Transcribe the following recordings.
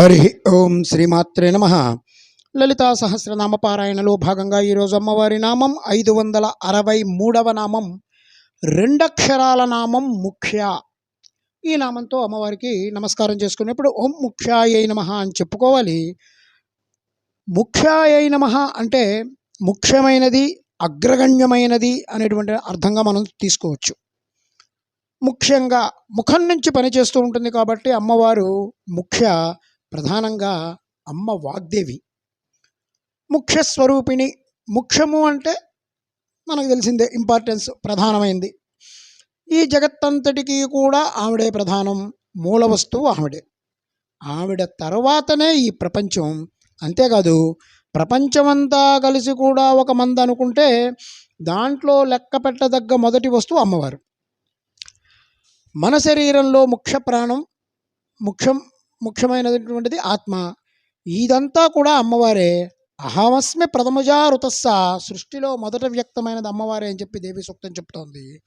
హరి ఓం శ్రీమాత్రే నమ. లలితా సహస్రనామ పారాయణలో భాగంగా ఈరోజు అమ్మవారి నామం ఐదు వందల అరవై మూడవ నామం రెండక్షరాల నామం ముఖ్య. ఈ నామంతో అమ్మవారికి నమస్కారం చేసుకునేప్పుడు ఓం ముఖ్యాయ నమ అని చెప్పుకోవాలి. ముఖ్యాయ నమ అంటే ముఖ్యమైనది అగ్రగణ్యమైనది అనేటువంటి అర్థంగా మనం తీసుకోవచ్చు. ముఖ్యంగా ముఖం నుంచి పనిచేస్తూ ఉంటుంది కాబట్టి అమ్మవారు ముఖ్య ప్రధానంగా అమ్మ వాగ్దేవి. ముఖ్య స్వరూపిణి. ముఖ్యము అంటే మనకు తెలిసిందే ఇంపార్టెన్స్ ప్రధానమైంది. ఈ జగత్తంతటికి కూడా ఆవిడే ప్రధానం మూల వస్తువు ఆవిడే. ఆవిడ తర్వాతనే ఈ ప్రపంచం. అంతేకాదు ప్రపంచమంతా కలిసి కూడా ఒక మంద అనుకుంటే దాంట్లో లెక్క పెట్టదగ్గ మొదటి వస్తువు అమ్మవారు. మన శరీరంలో ముఖ్య ప్రాణం ముఖ్యం ముఖ్యమైనటువంటిది ఆత్మ. ఇదంతా కూడా అమ్మవారే. అహమస్మి ప్రథమజా ఋతస్స సృష్టిలో మొదట వ్యక్తమైనది అమ్మవారే అని చెప్పి దేవి సూక్తం చెప్తోంది.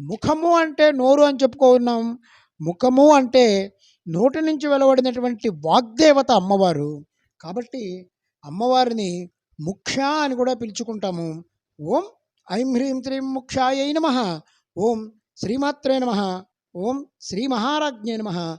ముఖము అంటే నోరు అని చెప్పుకున్నాం. ముఖము అంటే నోటి నుంచి వెలువడినటువంటి వాగ్దేవత అమ్మవారు. కాబట్టి అమ్మవారిని ముఖ్య అని కూడా పిలుచుకుంటాము. ఓం ఐం హ్రీం త్రీం ముఖ్యాయ నమ. ఓం శ్రీమాత్రే నమ. ఓం శ్రీ మహారాజ్ఞే నమ.